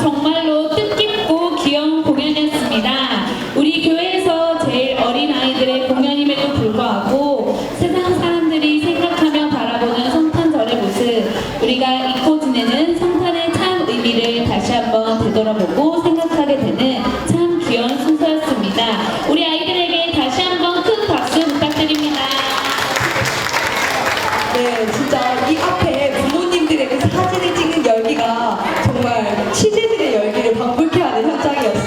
정말로 뜻깊고 귀여운 공연이었습니다. 우리 교회에서 제일 어린 아이들의 공연임에도 불구하고 세상 사람들이 생각하며 바라보는 성탄절의 모습, 우리가 잊고 지내는 성탄의 참 의미를 다시 한번 되돌아보고 不沾油